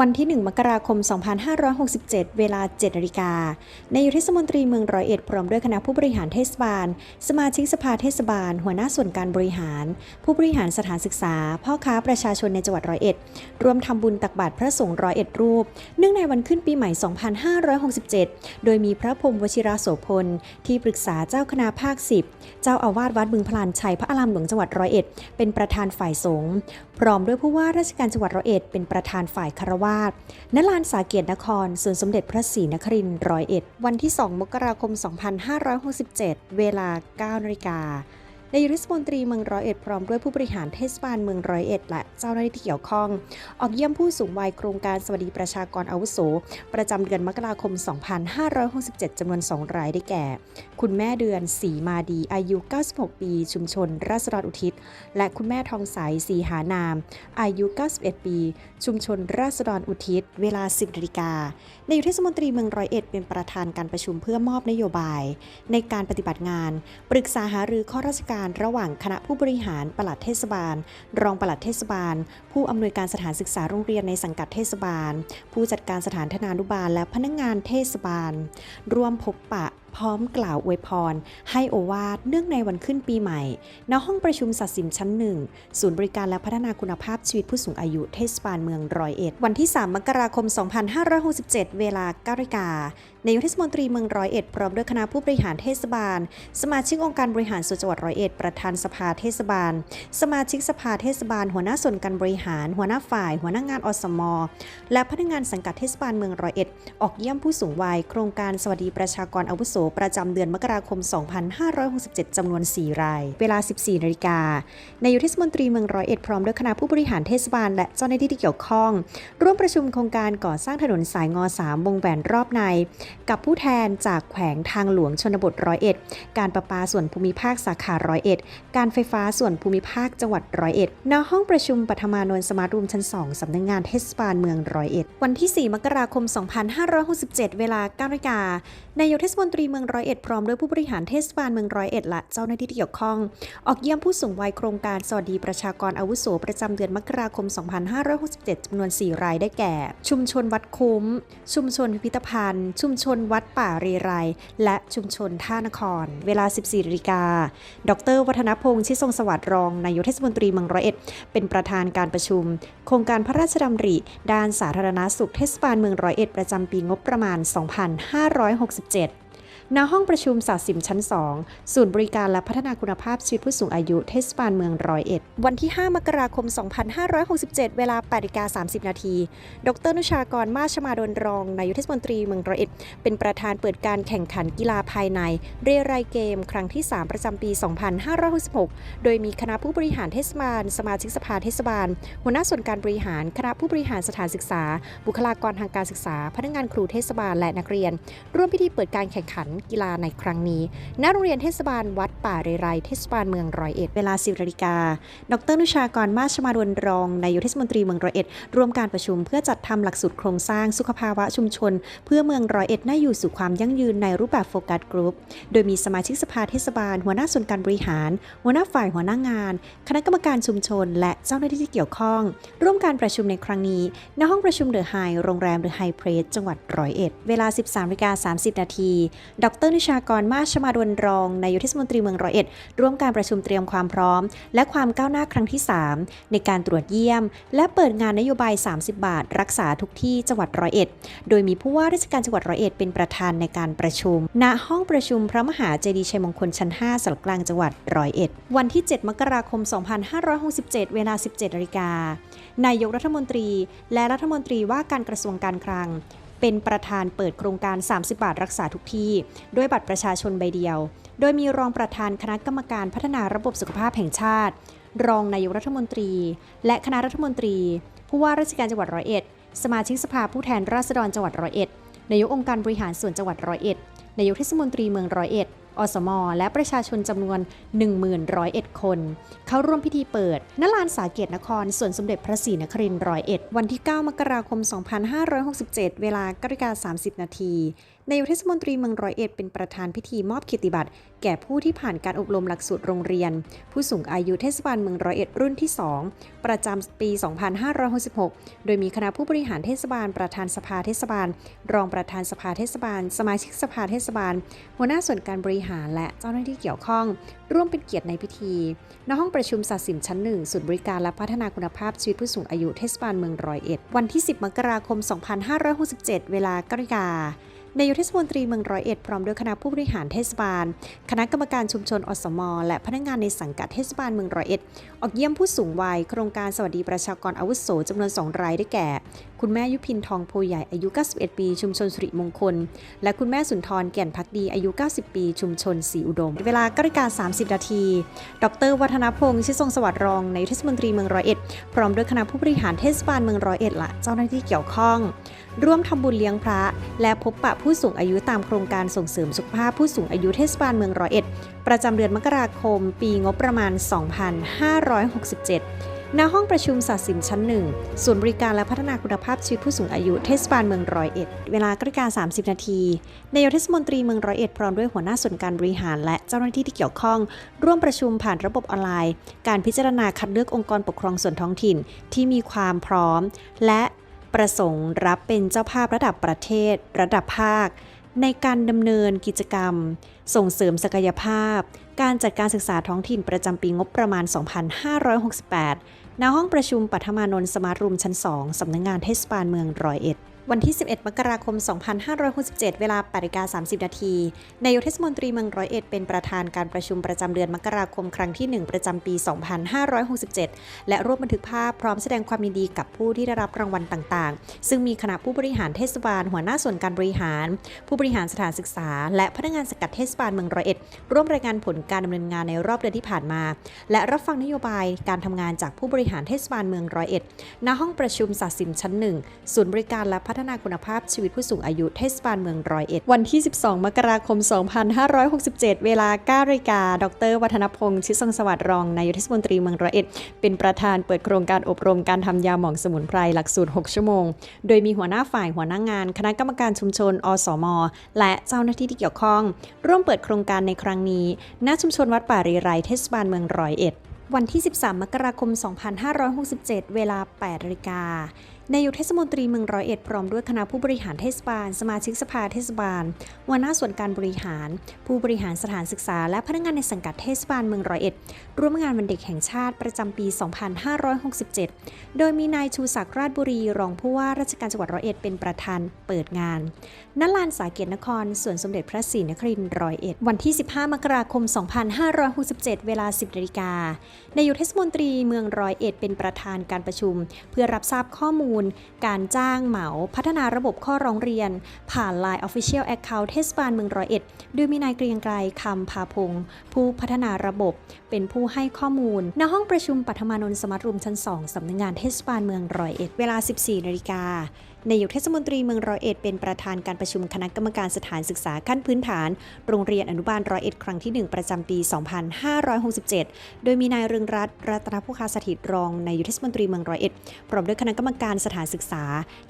วันที่ 1 มกราคม 2567 เวลา 7 นาฬิกา นายกเทศมนตรีเมืองร้อยเอ็ดพร้อมด้วยคณะผู้บริหารเทศบาล สมาชิกสภาเทศบาล หัวหน้าส่วนการบริหาร ผู้บริหารสถานศึกษา พ่อค้าประชาชนในจังหวัดร้อยเอ็ดร่วมทำบุญตักบาตรพระสงฆ์ร้อยเอ็ดรูป เนื่องในวันขึ้นปีใหม่ 2567 โดยมีพระพรมวชิราโสพล ที่ปรึกษาเจ้าคณะภาค 10 เจ้าอาวาสวัดบึงพลานชัยพระอารามหลวงจังหวัดร้อยเอ็ดเป็นประธานฝ่ายสงฆ์ พร้อมด้วยผู้ว่าราชการจังหวัดร้อยเอ็ดเป็นประธานฝ่ายคารวาสณลานสาเกียรตินครส่วนสมเด็จพระศรีนครินทร์ร้อยเอ็ดวันที่ 2 มกราคม 2567 เวลา 9นาฬิกา นายรัฐมนตรีเมืองร้อยเอ็ดพร้อมด้วยผู้บริหารเทศบาลเมืองร้อยเอ็ดและเจ้าหน้าที่ที่เกี่ยวข้อง ออกเยี่ยมผู้สูงวัยโครงการสวัสดิประชากรอาวุโส ประจำเดือนมกราคม 2567จำนวน 2 รายได้แก่ คุณแม่เดือนสีมาดีอายุ 96 ปี ชุมชน ราษฎรอุทิศ และคุณแม่ทองใสสีหานาม อายุ 91 ปี ชุมชน ราษฎรอุทิศ เวลา 10นาฬิกานายกเทศมนตรีเมืองร้อยเอ็ดเป็นประธานการประชุมเพื่อมอบนโยบาย ในการปฏิบัติงาน ปรึกษาหารือข้อราชการระหว่างคณะผู้บริหารปลัดเทศบาล รองปลัดเทศบาล ผู้อำนวยการสถานศึกษาโรงเรียนในสังกัดเทศบาล ผู้จัดการสถานธนานุบาล และพนักงานเทศบาล ร่วมพบปะ พร้อมกล่าวอวยพร ให้โอวาทเนื่องในวันขึ้นปีใหม่ ณ ห้องประชุมสัตสิมชั้นหนึ่งศูนย์บริการและพัฒนาคุณภาพชีวิตผู้สูงอายุเทศบาลเมืองร้อยเอ็ด วันที่ 3 มกราคม 2567 เวลา9นาฬิกานายกเทศมนตรีเมืองร้อยเอ็ดพร้อมด้วยคณะผู้บริหารเทศบาล สมาชิกองค์การบริหารส่วนจังหวัดร้อยเอ็ดประธานสภาเทศบาล สมาชิกสภาเทศบาล หัวหน้าส่วนการบริหาร หัวหน้าฝ่าย หัวหน้างานอสมและพนักงานสังกัดเทศบาลเมืองร้อยเอ็ดออกเยี่ยมผู้สูงวัย โครงการสวัสดิประชากรอาวุโสประจำเดือนมกราคม 2567 จำนวน 4 ราย เวลา 14 นาฬิกานายกเทศมนตรีเมืองร้อยเอ็ดพร้อมด้วยคณะผู้บริหารเทศบาลและเจ้าหน้าที่ที่เกี่ยวข้อง ร่วมประชุมโครงการก่อสร้างถนนสายงอ 3 วงแหวนรอบใน กับผู้แทนจากแขวงทางหลวงชนบทร้อยเอ็ดการประปาส่วนภูมิภาคสาขาร้อยเอ็ดการไฟฟ้าส่วนภูมิภาคจังหวัดร้อยเอ็ดณห้องประชุมปัทมานนท์สมาร์ทรูมชั้น 2สำนักงงานเทศบาลเมืองร้อยเอ็ดวันที่ 4 มกราคม 2567 เวลา9นาฬิกานายกเทศมนตรีเมืองร้อยเอ็ดพร้อมด้วยผู้บริหารเทศบาลเมืองร้อยเอ็ดและเจ้าหน้าที่ที่เกี่ยวข้อง ออกเยี่ยมผู้สูงวัยโครงการสวัสดีประชากรอาวุโสประจำเดือนมกราคม 2567จำนวน 4 รายได้แก่ ชุมชนวัดคุ้ม ชุมชนพิพิธภัณฑ์ ชุมชนวัดป่าเรไรและชุมชนท่านคร เวลา 14นาฬิกา ดร วัฒนพงษ์ชิทรงสวัสดิ์รองนายกเทศมนตรีเมืองร้อยเอ็ดเป็นประธานการประชุม โครงการพระราชดำริ ด้านสาธารณาสุขเทศบาลเมืองร้อยเอ็ดประจำปีงบประมาณ 256 2567 ณห้องประชุมสาสิมชั้น 2 ศูนย์บริการและพัฒนาคุณภาพชีวิตผู้สูงอายุเทศบาลเมืองร้อยเอ็ด วันที่ 5 มกราคม 2567 เวลา8นาฬิกา30 นาที ดร นุชากร มาชมาดลรอง นายกเทศมนตรีเมืองร้อยเอ็ด เป็นประธานเปิดการแข่งขันกีฬาภายใน เรไรเกม ครั้งที่ 3 ประจำปี 2566 โดยมีคณะผู้บริหารเทศบาล สมาชิกสภาเทศบาล หัวหน้าส่วนการบริหาร คณะผู้บริหารสถานศึกษา บุคลากรทางการศึกษา พนักงานครูเทศบาลและนักเรียน ร่วมพิธีเปิดการแข่งขันกีฬาในครั้งนี้ณโรงเรียนเทศบาลวัดป่าเรไรเทศบาลเมืองร้อยเอ็ด เวลา10นาฬิกา ดรนุชากรมาชมาดลรองนายกเทศมนตรีเมืองร้อยเอ็ดร่วมการประชุมเพื่อจัดทำหลักสูตรโครงสร้างสุขภาวะชุมชน เพื่อเมืองร้อยเอ็ดน่าอยู่สู่ความยั่งยืนในรูปแบบโฟกัสกรุ๊ป โดยมีสมาชิกสภาเทศบาล หัวหน้าส่วนการบริหาร หัวหน้าฝ่ายหัวหน้างาน คณะกรรมการชุมชน และเจ้าหน้าที่ที่เกี่ยวข้อง ร่วมการประชุมในครั้งนี้ณห้องประชุมเดอะไฮโรงแรมเดอะไฮเพรสจังหวัดร้อยเอ็ดเวลา 13นาฬิกา30 นาทีดรนิชากรมาชมาดลรองนายกเทศมนตรีเมืองร้อยเอ็ดร่วมการประชุมเตรียมความพร้อม และความก้าวหน้าครั้งที่ 3 ในการตรวจเยี่ยม และเปิดงานนโยบาย 30 บาท รักษาทุกที่จังหวัดร้อยเอ็ด โดยมีผู้ว่าราชการจังหวัดร้อยเอ็ดเป็นประธานในการประชุม ณ ห้องประชุมพระมหาเจดีย์ชัยมงคลชั้น 5สารกลางจังหวัดร้อยเอ็ด วันที่ 7 มกราคม 2567 เวลา 17นาฬิกานายกรัฐมนตรี และรัฐมนตรีว่าการกระทรวงการคลัง เป็นประธานเปิดโครงการ 30 บาทรักษาทุกที่ ด้วยบัตรประชาชนใบเดียว โดยมีรองประธานคณะกรรมการพัฒนาระบบสุขภาพแห่งชาติ รองนายกรัฐมนตรี และคณะรัฐมนตรี ผู้ว่าราชการจังหวัดร้อยเอ็ด สมาชิกสภาผู้แทนราษฎรจังหวัดร้อยเอ็ด นายกองค์การบริหารส่วนจังหวัดร้อยเอ็ด นายกเทศมนตรีเมืองร้อยเอ็ด อสมและประชาชนจำนวน 1101 คน เข้าร่วมพิธีเปิดณลานสาเกตนครส่วนสมเด็จพระศรีนครินทร์ร้อยเอ็ดวันที่ 9 มกราคม 2567 เวลา9นาฬิกา30 นาที นายกเทศมนตรีเมืองร้อยเอ็ดเป็นประธานพิธีมอบเกียรติบัตรแก่ผู้ที่ผ่านการอบรมหลักสูตรโรงเรียน ผู้สูงอายุเทศบาลเมืองร้อยเอ็ดรุ่นที่ 2 ประจำปี 2566 โดยมีคณะผู้บริหารเทศบาล ประธานสภาเทศบาล รองประธานสภาเทศบาล สมาชิกสภาเทศบาล หัวหน้าส่วนการบริหารและเจ้าหน้าที่เกี่ยวข้อง ร่วมเป็นเกียรติในพิธีณห้องประชุมศาสินชั้นหนึ่งศูนย์บริการและพัฒนาคุณภาพชีวิตผู้สูงอายุเทศบาลเมืองร้อยเอ็ดวันที่ 10 มกราคม 2567 เวลา9นาฬิกา นายกเทศมนตรีเมืองร้อยเอ็ดพร้อมด้วยคณะผู้บริหารเทศบาล คณะกรรมการชุมชนอสมและพนักงานในสังกัดเทศบาลเมืองร้อยเอ็ด ออกเยี่ยมผู้สูงวัย โครงการสวัสดีประชากรอาวุโสจำนวน 2 รายได้แก่ คุณแม่ยุพินทองโพใหญ่อายุ 91 ปี ชุมชนสุริมงคล และคุณแม่สุนทรแก่นพักดีอายุ 90 ปี ชุมชนสีอุดม เวลา9นาฬิกา30 นาที ดร วัฒนพงศ์ชิดทรงสวัสดิ์รองนายเทศมนตรีเมืองร้อยเอ็ด พร้อมด้วยคณะผู้บริหารเทศบาลเมืองร้อยเอ็ดและเจ้าหน้าที่เกี่ยวข้อง ร่วมทำบุญเลี้ยงพระ และพบปะผู้สูงอายุตามโครงการส่งเสริมสุขภาพผู้สูงอายุเทศบาลเมืองร้อยเอ็ดประจำเดือนมกราคม ปีงบประมาณ 2567 ณห้องประชุมศาสินชั้นหนึ่งศูนย์บริการและพัฒนาคุณภาพชีวิตผู้สูงอายุเทศบาลเมืองร้อยเอ็ด เวลา9นาฬิกา 30 นาทีนายกเทศมนตรีเมืองร้อยเอ็ดพร้อมด้วยหัวหน้าส่วนการบริหาร และเจ้าหน้าที่ที่เกี่ยวข้อง ร่วมประชุมผ่านระบบออนไลน์ การพิจารณาคัดเลือกองค์กรปกครองส่วนท้องถิ่นที่มีความพร้อม และประสงค์รับเป็นเจ้าภาพระดับประเทศ ระดับภาค ในการดำเนินกิจกรรม ส่งเสริมศักยภาพ การจัดการศึกษาท้องถิ่นประจำปีงบประมาณ 2568 ณห้องประชุมปัทมานนท์สมาร์ทรูมชั้น 2 สำนักงงานเทศบาลเมืองร้อยเอ็ด วันที่ 11 มกราคม 2567 เวลา8ิกา30 นาที นายกเทศมนตรีเมืองร้อยเอ็ดเป็นประธานการประชุมประจำเดือนมกราคมครั้งที่ 1 ประจำปี 2567 และร่วมบันทึกภาพพร้อมแสดงความยินดีกับผู้ที่ได้รับรางวัลต่างๆ ซึ่งมีคณะผู้บริหารเทศบาล หัวหน้าส่วนการบริหาร ผู้บริหารสถานศึกษา และพนักงานสกัดเทศบาลเมืองร้อยเอ็ด ร่วมรายงานผลการดำเนินงานในรอบเดือนที่ผ่านมา และรับฟังนโยบายการทำงานจากผู้บริหารเทศบาลเมืองร้อยเอ็ดณห้องประชุมศาสินชั้นหนึ่งศูนย์บริการและพัฒนาคุณภาพชีวิตผู้สูงอายุเทศบาลเมืองร้อยเอ็ดวันที่ 12 มกราคม 2567 เวลา9นาฬิกา ดร วัฒนพงศ์ชิดทรงสวัสดิ์รองนายกเทศมนตรีเมืองร้อยเอ็ด เป็นประธานเปิดโครงการอบรมการทำยาหม่องสมุนไพรหลักสูตร 6 ชั่วโมง โดยมีหัวหน้าฝ่ายหัวหน้างงาน คณะกรรมการชุมชน อสม และเจ้าหน้าที่ที่เกี่ยวข้อง ร่วมเปิดโครงการในครั้งนี้ ณ ชุมชนวัดป่ารีไรเทศบาลเมืองร้อยเอ็ดวันที่ 13 มกราคม 2567 เวลา8นาฬิกา นายกเทศมนตรีเมืองร้อยเอ็ดพร้อมด้วยคณะผู้บริหารเทศบาล สมาชิกสภาเทศบาลหัวหน้าส่วนการบริหาร ผู้บริหารสถานศึกษา และพนักงานในสังกัดเทศบาลเมืองร้อยเอ็ดร่วมงานวันเด็กแห่งชาติประจำปี 2567 โดยมีนายชูศักดิ์ราชบุรี รองผู้ว่าราชการจังหวัดร้อยเอ็ดเป็นประธานเปิดงานณลานสาเกตนครส่วนสมเด็จพระศรีนครินทร์ร้อยเอ็ดวันที่ 15 มกราคม 2567 เวลา 10นาฬิกานายกเทศมนตรีเมืองร้อยเอ็ดเป็นประธานการประชุม เพื่อรับทราบข้อมูลล การจ้างเหมาพัฒนาระบบข้อร้องเรียน ผ่าน Line Official Account เทศบาลเมืองร้อยเอ็ดโดยมีนายเกรียงไกรคำพาพงศ์ผู้พัฒนาระบบ เป็นผู้ให้ข้อมูลณห้องประชุมปัทมานนท์สมาร์ทรูมชั้น 2 สำนักงงานเทศบาลเมืองร้อยเอ็ด เวลา 14 นาฬิกานายกเทศมนตรีเมืองร้อยเอ็ดเป็นประธานการประชุมคณะกรรมการสถานศึกษาขั้นพื้นฐาน โรงเรียนอนุบาลร้อยเอ็ดครั้งที่ 1 ประจำปี 2567 โดยมีนายเรืองรัตน์รัตนผู้คาสถิตรองนายกเทศมนตรีเมืองร้อยเอ็ดพร้อมด้วยคณะกรรมการสถานศึกษา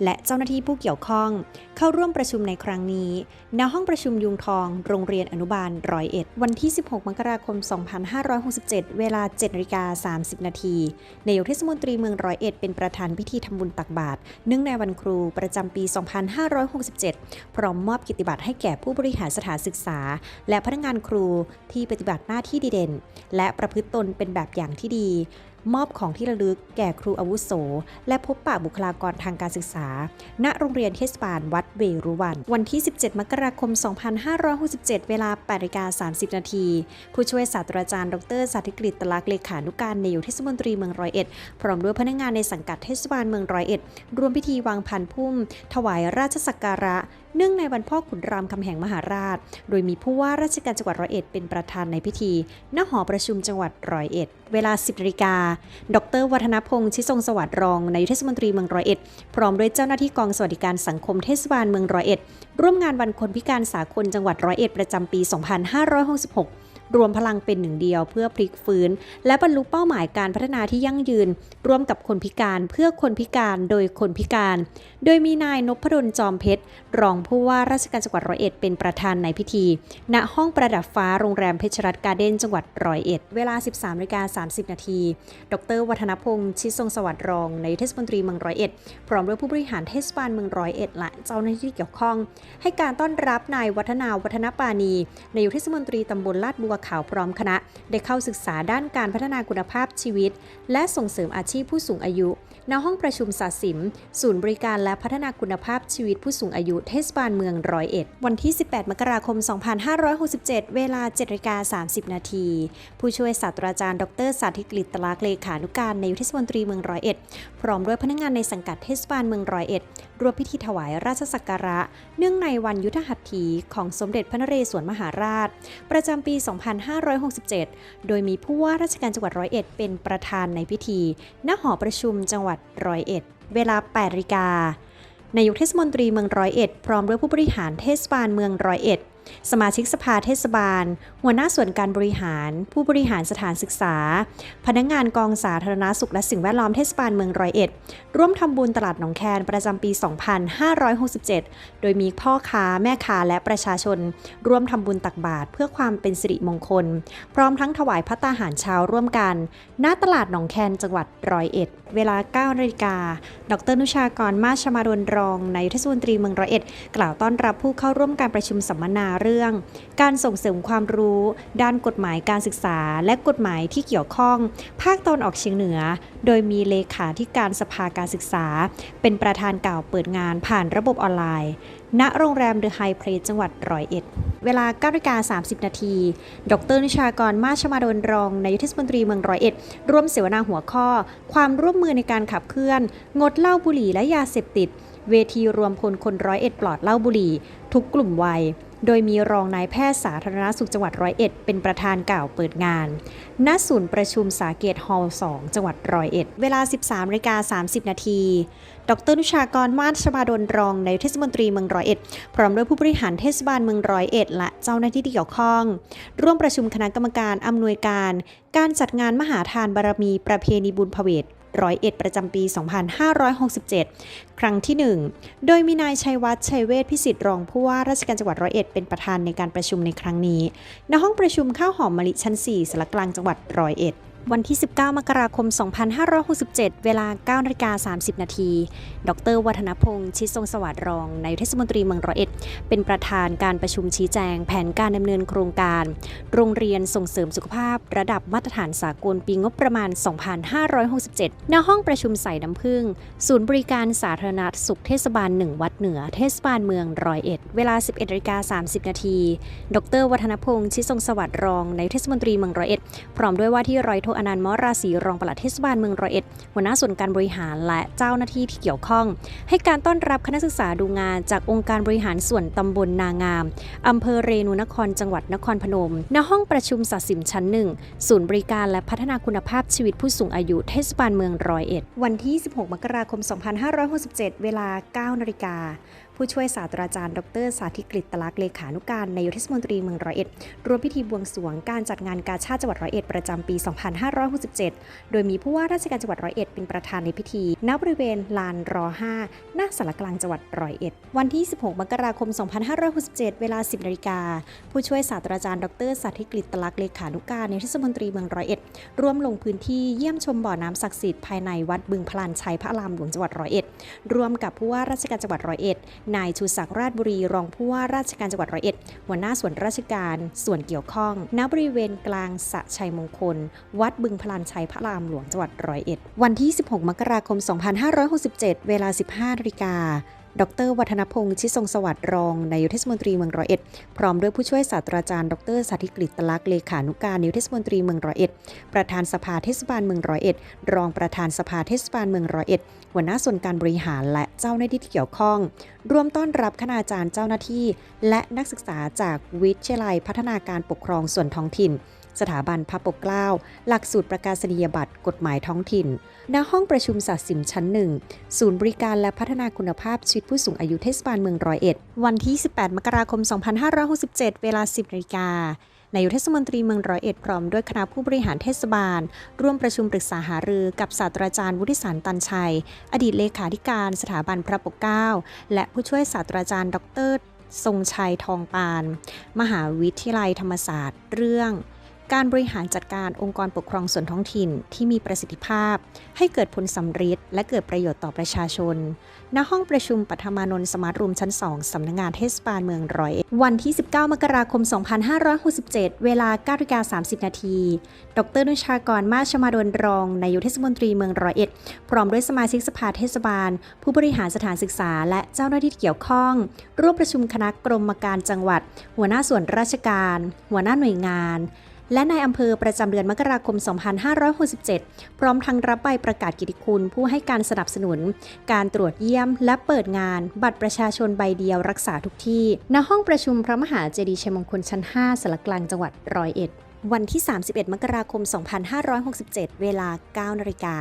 และเจ้าหน้าที่ผู้เกี่ยวข้อง เข้าร่วมประชุมในครั้งนี้ณห้องประชุมยุงทอง โรงเรียนอนุบาลร้อยเอ็ดวันที่ 16 มกราคม 2567เวลา7นาฬิกา30 นาทีนายกเทศมนตรีเมืองร้อยเอ็ดเป็นประธานพิธีทำบุญตักบาตรเนื่องในวันครูประจำปี 2567 พร้อมมอบกิตติบัตรให้แก่ผู้บริหารสถานศึกษา และพนักงานครูที่ปฏิบัติหน้าที่ดีเด่น และประพฤติตนเป็นแบบอย่างที่ดี มอบของที่ระลึกแก่ครูอาวุโส และพบปะบุคลากรทางการศึกษา ณโรงเรียนเทศบาลวัดเวรุวัน วันที่ 17 มกราคม 2567 เวลา8นาฬิกา30 นาที ผู้ช่วยศาสตราจารย์ ดรสาธิกฤตตลักษ์เลขานุการนายกเทศมนตรีเมืองร้อยเอ็ด พร้อมด้วยพนักงานในสังกัดเทศบาลเมืองร้อยเอ็ดร่วมพิธีวางพันพุ่ม ถวายราชสักการะ เนื่องในวันพ่อขุนรามคำแหงมหาราช โดยมีผู้ว่าราชการจังหวัดร้อยเอ็ดเป็นประธานในพิธี ณ หอประชุมจังหวัดร้อยเอ็ด เวลา 10นาฬิกาดร วัฒนพงษ์ชิทรงสวัสดิ์รองนายกเทศมนตรีเมืองร้อยเอ็ด พร้อมด้วยเจ้าหน้าที่กองสวัสดิการสังคมเทศบาลเมืองร้อยเอ็ด ร่วมงานวันคนพิการสากลจังหวัดร้อยเอ็ดประจำปี 2566 รวมพลังเป็นหนึ่งเดียว เพื่อพลิกฟื้น และบรรลุเป้าหมายการพัฒนาที่ยั่งยืน ร่วมกับคนพิการเพื่อคนพิการโดยคนพิการ โดยมีนายนพดลจอมเพชรรองผู้ว่าราชการจังหวัดร้อยเอ็ดเป็นประธานในพิธี ณห้องประดับฟ้าโรงแรมเพชรรัตน์การ์เด้นจังหวัดร้อยเอ็ดเวลา 13นาฬิกา30 นาที ดร วัฒนพงษ์ชิดทรงสวัสดิ์รองนายเทศมนตรีเมืองร้อยเอ็ดพร้อมด้วยผู้บริหารเทศบาลเมืองร้อยเอ็ดและเจ้าหน้าที่ที่เกี่ยวข้อง ให้การต้อนรับนายวัฒนาวัฒนปานีนายกเทศมนตรีตำบลลาดบัวขาวพร้อมคณะ ได้เข้าศึกษาด้านการพัฒนาคุณภาพชีวิต และส่งเสริมอาชีพผู้สูงอายุ ณ ห้องประชุมสาสิม ศูนย์บริการและพัฒนาคุณภาพชีวิตผู้สูงอายุเทศบาลเมืองร้อยเอ็ด วันที่ 18 มกราคม 2567 เวลา7นาฬิกา30 นาที ผู้ช่วยศาสตราจารย์ ดรสาธิตกฤตลักษ์เลขานุการในายกเทศมนตรีเมืองร้อยเอ็ด พร้อมด้วยพนักงานในสังกัดเทศบาลเมืองร้อยเอ็ดร่วมพิธีถวายราชสักการะ เนื่องในวันยุทธหัตถีของสมเด็จพระนเรศวรมหาราช ประจำปี 2 5 2567 โดยมีผู้ว่าราชการจังหวัดร้อยเอ็ดเป็นประธานในพิธี ณ หอประชุมจังหวัดร้อยเอ็ด เวลา8นาฬิกานายกเทศมนตรีเมืองร้อยเอ็ด พร้อมด้วยผู้บริหารเทศบาลเมืองร้อยเอ็ด สมาชิกสภาเทศบาล หัวหน้าส่วนการบริหาร ผู้บริหารสถานศึกษา พนักงานกองสาธารณสุขและสิ่งแวดล้อมเทศบาลเมืองร้อยเอ็ด ร่วมทำบุญตลาดหนองแคนประจำปี 2567 โดยมีพ่อค้าแม่ค้าและประชาชน ร่วมทำบุญตักบาตรเพื่อความเป็นสิริมงคล พร้อมทั้งถวายพัตตาหารเช้าร่วมกัน ณตลาดหนองแคนจังหวัดร้อยเอ็ด เวลา9นาฬิกา ดรนุชากรมาชมาดลรองนายกเทศมนตรีเมืองร้อยเอ็ด กล่าวต้อนรับผู้เข้าร่วมการประชุมสัมมนาเรื่อง การส่งเสริมความรู้ ด้านกฎหมายการศึกษา และกฎหมายที่เกี่ยวข้อง ภาคตอนออกเฉียงเหนือ โดยมีเลขาธิการสภาการศึกษา เป็นประธานกล่าวเปิดงานผ่านระบบออนไลน์ ณโรงแรมเดอะไฮเพลสจังหวัดร้อยเอ็ด เวลา9นาฬิกา30 นาที ดรนิชากรมาชมาดลรองนายกเทศมนตรีเมืองร้อยเอ็ด ร่วมเสวนาหัวข้อ ความร่วมมือในการขับเคลื่อน งดเหล้าบุหรี่และยาเสพติด เวทีรวมพลคนร้อยเอ็ดปลอดเหล้าบุหรี่ ทุกกลุ่มวัย โดยมีรองนายแพทย์สาธารณสุขจังหวัดร้อยเอ็ดเป็นประธานกล่าวเปิดงาน ณ ศูนย์ประชุมสาเกตฮอลล์2จังหวัดร้อยเอ็ด เวลา 13นาฬิกา30 นาที ดรนุชากรมาชมาดลรองนายเทศมนตรีเมืองร้อยเอ็ด พร้อมด้วยผู้บริหารเทศบาลเมืองร้อยเอ็ด และเจ้าหน้าที่ที่เกี่ยวข้อง ร่วมประชุมคณะกรรมการอำนวยการ การจัดงานมหาทานบารมีประเพณีบุญพเวท ร้อยเอ็ดประจำปี 2567 ครั้งที่ 1 โดยมีนายชัยวัฒน์ชัยเวชพิสิทธิ์รองผู้ว่าราชการจังหวัดร้อยเอ็ดเป็นประธานในการประชุมในครั้งนี้ ณห้องประชุมข้าวหอมมะลิชั้น 4สารกลางจังหวัดร้อยเอ็ด วันที่ 19 มกราคม 2567 เวลา9นาฬิกา30 นาที ดร วัฒนพงษ์ชิดทรงสวัสดิ์รองนายเทศมนตรีเมืองร้อยเอ็ด เป็นประธานการประชุมชี้แจง แผนการดำเนินโครงการ โรงเรียนส่งเสริมสุขภาพ ระดับมาตรฐานสากลปีงบประมาณ 2567 ณ ห้องประชุมใส่น้ำพึ่ง ศูนย์บริการสาธารณสุขเทศบาล 1 วัดเหนือ เทศบาลเมืองร้อยเอ็ด เวลา 11นาฬิกา30 นาที ดร วัฒนพงษ์ชิดทรงสวัสดิ์รองนายเทศมนตรีเมืองร้อยเอ็ด พร้อมด้วยว่าที่ร้อยโทอนันต์มอราศีรองปลัดเทศบาลเมืองร้อยเอ็ดหัวหน้าส่วนการบริหารและเจ้าหน้าที่ที่เกี่ยวข้อง ให้การต้อนรับคณะศึกษาดูงานจากองค์การบริหารส่วนตำบลนางาม อำเภอเรนูนครจังหวัดนครพนม ณห้องประชุมสัสิมชั้นหนึ่งศูนย์บริการและพัฒนาคุณภาพชีวิตผู้สูงอายุเทศบาลเมืองร้อยเอ็ดวันที่ 16 มกราคม 2567 เวลา 9นาฬิกาผู้ช่วยศาสตราจารย์ดร สาธิกฤษตลักษ์เลขานุการนายกเทศมนตรีเมืองร้อยเอ็ดรวมพิธีบวงสรวงการจัดงานกาชาติจังหวัดร้อยเอ็ดประจำปี 2567 โดยมีผู้ว่าราชการจังหวัดร้อยเอ็ดเป็นประธานในพิธีณบริเวณลานร5หน้าสารกลางจังหวัดร้อยเอ็ดวันที่ 16 มกราคม 2567 เวลา 10นาฬิกาผู้ช่วยศาสตราจารย์ดร สาธิกฤษตลักษ์เลขานุการนายกเทศมนตรีเมืองร้อยเอ็ดร่วมลงพื้นที่เยี่ยมชมบ่อน้ำศักดิ์สิทธิ์ภายในวัดบึงพลานชัยพระรามหลวงจังหวัดร้อยเอ็ดร่วมกับผู้ว่าราชการจังหวัดร้อยเอ็ดนายชูศักดิ์ราชบุรี รองผู้ว่าราชการจังหวัดร้อยเอ็ด หัวหน้าส่วนราชการส่วนเกี่ยวข้อง ณ บริเวณกลางสะชัยมงคล วัดบึงพลานชัยพระรามหลวงจังหวัดร้อยเอ็ด วันที่ 16 มกราคม 2567 เวลา 15นาฬิกา ดร วัฒนพงษ์ชิทรงสวัสดิ์รองนายกเทศมนตรีเมืองร้อยเอ็ด พร้อมด้วยผู้ช่วยศาสตราจารย์ ดรสาธิกฤษตลักษ์เลขานุการนายกเทศมนตรีเมืองร้อยเอ็ด ประธานสภาเทศบาลเมืองร้อยเอ็ด รองประธานสภาเทศบาลเมืองร้อยเอ็ด หัวหน้าส่วนการบริหารและเจ้าหน้าที่ที่เกี่ยวข้อง ร่วมต้อนรับคณาจารย์เจ้าหน้าที่ และนักศึกษาจากวิทยาลัยพัฒนาการปกครองส่วนท้องถิ่น สถาบันพระปกเกล้า หลักสูตรประกาศนียบัตรกฎหมายท้องถิ่น ณ ห้องประชุมศาสิมชั้นหนึ่ง ศูนย์บริการและพัฒนาคุณภาพชีวิตผู้สูงอายุเทศบาลเมืองร้อยเอ็ด วันที่ 18 มกราคม 2567 เวลา 10นาฬิกานายกเทศมนตรีเมืองร้อยเอ็ดพร้อมด้วยคณะผู้บริหารเทศบาล ร่วมประชุมปรึกษาหารือกับศาสตราจารย์วุฒิสารตันชัย อดีตเลขาธิการสถาบันพระปกเกล้า และผู้ช่วยศาสตราจารย์ ดร ทรงชัยทองปาน มหาวิทยาลัยธรรมศาสตร์ เรื่อง การบริหารจัดการองค์กรปกครองส่วนท้องถิ่นที่มีประสิทธิภาพ ให้เกิดผลสำฤทธิ์และเกิดประโยชน์ต่อประชาชน ณ ห้องประชุมปัทมานนท์สมาร์ทรูมชั้น 2 สำนักงงานเทศบาลเมืองร้อยเอ็ดวันที่ 19 มกราคม 2567 เวลา9นาฬิกา30 นาที ดรนุชากร มาชมาดลรอง นายกเทศมนตรีเมืองร้อยเอ็ด พร้อมด้วยสมาชิกสภาเทศบาล ผู้บริหารสถานศึกษา และเจ้าหน้าที่ที่เกี่ยวข้อง ร่วมประชุมคณะกรมการจังหวัด หัวหน้าส่วนราชการ หัวหน้าหน่วยงาน และนายอำเภอประจำเดือนมกราคม 2567 พร้อมทั้งรับใบประกาศกิติคุณผู้ให้การสนับสนุน การตรวจเยี่ยมและเปิดงาน บัตรประชาชนใบเดียวรักษาทุกที่ ณ ห้องประชุมพระมหาเจดีย์ชัยมงคลชั้น 5สารกลางจังหวัดร้อยเอ็ด วันที่ 31 มกราคม 2567 เวลา 9นาฬิกา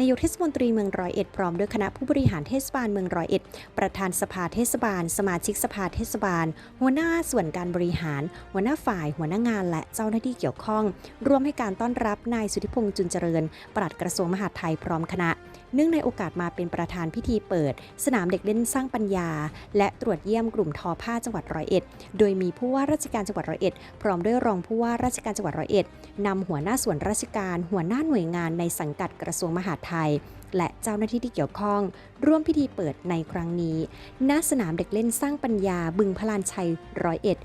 นายกเทศมนตรีเมืองร้อยเอ็ดพร้อมด้วยคณะผู้บริหารเทศบาลเมืองร้อยเอ็ด ประธานสภาเทศบาล สมาชิกสภาเทศบาล หัวหน้าส่วนการบริหาร หัวหน้าฝ่าย หัวหน้างาน และเจ้าหน้าที่เกี่ยวข้อง ร่วมให้การต้อนรับนายสุธิพงษ์จุนเจริญ ปลัดกระทรวงมหาดไทยพร้อมคณะ เนื่องในโอกาสมาเป็นประธานพิธีเปิด สนามเด็กเล่นสร้างปัญญา และตรวจเยี่ยมกลุ่มทอผ้าจังหวัดร้อยเอ็ด โดยมีผู้ว่าราชการจังหวัดร้อยเอ็ด พร้อมด้วยรองผู้ว่าราชการจังหวัดร้อยเอ็ดนำหัวหน้าส่วนราชการ หัวหน้าหน่วยงานในสังกัดกระทรวงมหาดไทย และเจ้าหน้าที่ที่เกี่ยวข้อง ร่วมพิธีเปิดในครั้งนี้ ณ สนามเด็กเล่นสร้างปัญญาบึงพลานชัยร้อยเอ็ด